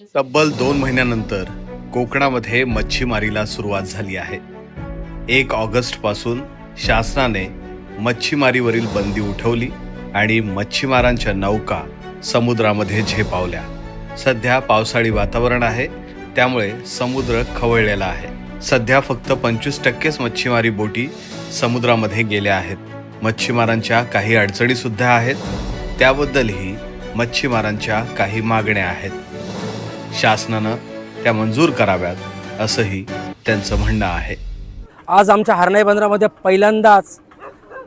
म्हणजे तब्बल दोन महिन्यानंतर कोकणामध्ये मच्छीमारीला सुरुवात झाली आहे. एक ऑगस्टपासून शासनाने मच्छीमारीवरील बंदी उठवली आणि मच्छीमारांच्या नौका समुद्रामध्ये झेपावल्या. सध्या पावसाळी वातावरण आहे त्यामुळे समुद्र खवळलेला आहे. सध्या फक्त पंचवीस टक्केच मच्छीमारी बोटी समुद्रामध्ये गेल्या आहेत. मच्छीमारांच्या काही अडचणी सुद्धा आहेत त्याबद्दलही मच्छीमारांच्या काही मागण्या आहेत. शासनानं त्या मंजूर कराव्यात असंही त्यांचं म्हणणं आहे. आज आमच्या हरणाई बंदरामध्ये पहिल्यांदाच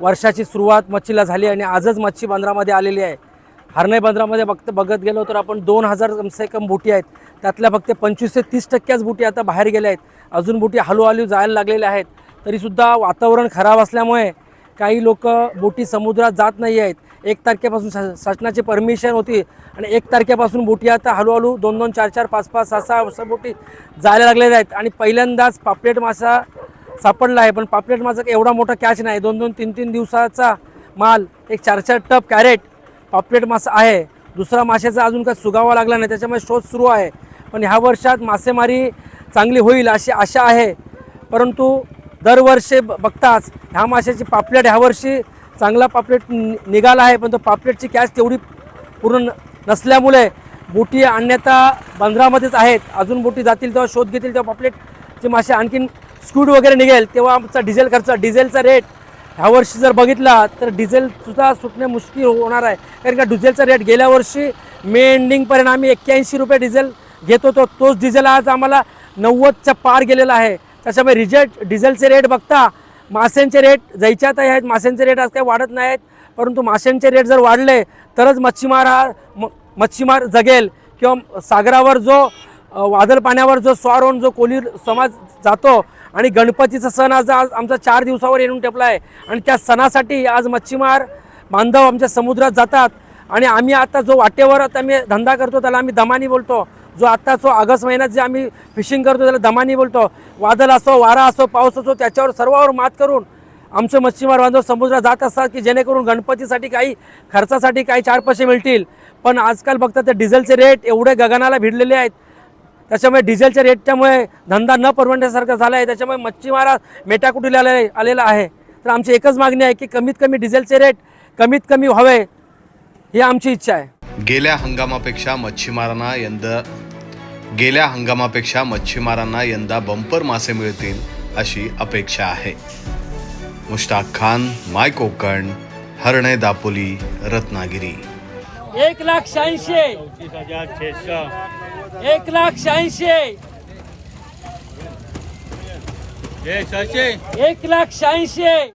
वर्षाची सुरुवात मच्छीला झाली आणि आजच मच्छी बंदरामध्ये आलेली आहे. हरणाई बंदरामध्ये बघत बघत गेलो तर आपण दोन हजार कमसे कम बोटी आहेत. त्यातल्या फक्त पंचवीस ते तीस टक्क्याच बोटी आता बाहेर गेल्या आहेत. अजून बोटी हळूहळू जायला लागलेल्या आहेत. तरीसुद्धा वातावरण खराब असल्यामुळे काही लोक बोटी समुद्रात जात नाही आहेत. एक तारखेपासून शा शासनाची परमिशन होती आणि एक तारखेपासून बोटी आता हळूहळू दोन दोन चार चार पाच पाच सहा सहा अशा बोटी जायला लागलेल्या आहेत. आणि पहिल्यांदाच पापलेट मासा सापडला आहे. पण पापलेट मासा एवढा मोठा कॅच नाही. दोन दोन तीन तीन दिवसाचा माल एक चार चार टप कॅरेट पापलेट मासा आहे. दुसरा माशाचा अजून काही सुगावा लागला नाही. त्याच्यामुळे शोध सुरू आहे. पण ह्या वर्षात मासेमारी चांगली होईल अशी आशा आहे. परंतु दरवर्षी ब- बघताच ह्या माशाची पापलेट ह्या वर्षी चांगला पापलेट निघाला आहे पण तो पापलेटची कॅच तेवढी पूर्ण नसल्यामुळे बोटी आणण्याचा बंदरामध्येच आहेत. अजून बोटी जातील तेव्हा शोध घेतील तेव्हा पापलेटचे मासे आणखीन स्कूड वगैरे निघेल. तेव्हा आमचा डिझेल खर्च डिझेलचा रेट ह्या वर्षी जर बघितला तर डिझेलसुद्धा सुटणे मुश्किल होणार आहे. कारण का डिझेलचा रेट गेल्या वर्षी मे एंडिंगपर्यंत आम्ही एक्क्याऐंशी रुपये डिझेल घेत होतो. तोच डिझेल आज आम्हाला नव्वदच्या पार गेलेला आहे. त्याच्यामुळे रिजेट डिझेलचे रेट बघता माशांचे रेट जायच्यात आहेत माशांचे रेट आज काही वाढत नाहीत परंतु माशांचे रेट जर वाढले तरच मच्छीमार हा म मच्छीमार जगेल. किंवा सागरावर जो वादळ पाण्यावर जो स्वार होऊन जो कोली समाज जातो आणि गणपतीचा सण आज आज आमचा चार दिवसावर येऊन टेपला आहे आणि त्या सणासाठी आज मच्छीमार बांधव आमच्या समुद्रात जातात. आणि आम्ही आता जो वाटेवर आता आम्ही धंदा करतो त्याला आम्ही दमानी बोलतो. जो आत्ता जो ऑगस्ट महिन्यात जे आम्ही फिशिंग करतो त्याला दमानी बोलतो. वादळ असो वारा असो पाऊस असो त्याच्यावर सर्वावर मात करून आमचे मच्छीमार बांधव समुद्रात जात असतात की जेणेकरून गणपतीसाठी काही खर्चासाठी काही चार पैसे मिळतील. पण आजकाल बघता ते डिझेलचे रेट एवढे गगनाला भिडलेले आहेत. त्याच्यामुळे डिझेलच्या रेटच्यामुळे धंदा न परवडण्यासारखा झाला आहे. त्याच्यामुळे मच्छीमारा मेटाकुटीला आले आलेला आहे. तर आमची एकच मागणी आहे की कमीत कमी डिझेलचे रेट कमीत कमी व्हावे ही आमची इच्छा आहे. गेल्या हंगामापेक्षा मच्छीमारांना यंदा गेल्या हंगामापेक्षा मच्छीमारांना यंदा बंपर मासे मिळतील अशी अपेक्षा आहे. मुश्ताक खान माय कोकण हरणे दापोली रत्नागिरी. एक लाख शहाऐंशी. एक लाख शहाऐंशी. एक लाख शहाऐंशी.